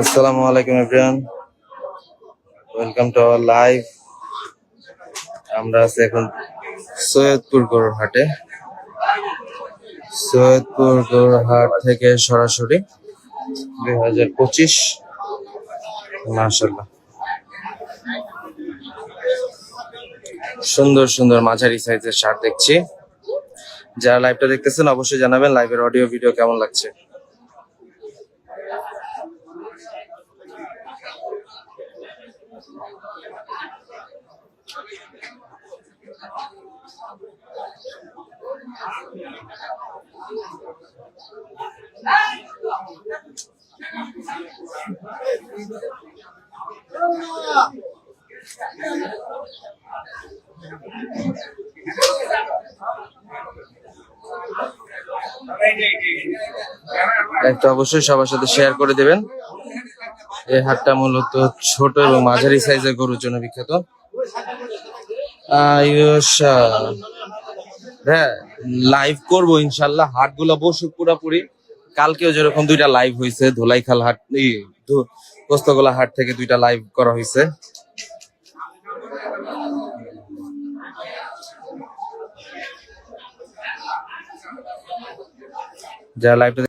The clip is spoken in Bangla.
আসসালামু আলাইকুম everyone welcome to our live আমরা আছি এখন সৈয়দপুর গরুর হাটে সৈয়দপুর গরুর হাট থেকে সরাসরি দুই হাজার পঁচিশ। মাসাল্লাহ সুন্দর সুন্দর মাঝারি সাইজের শার্ট দেখছি। যারা লাইভটা দেখতেছেন, অবশ্যই জানাবেন লাইভের অডিও ভিডিও কেমন লাগছে। অবশ্যই সবার সাথে শেয়ার করে দেবেন। এই হাটটা মূলত ছোট এবং মাঝারি সাইজের গরুর জন্য বিখ্যাত। হ্যাঁ লাইভ করব ইনশাল্লাহ। হাট হাটগুলো বসুক পুরাপুরি। কালকেও যেরকম দুইটা লাইভ হয়েছে ধোলাইখাল হাট পোস্তগোলা হাট থেকে দুইটা লাইভ করা হয়েছে যারা লাইভটা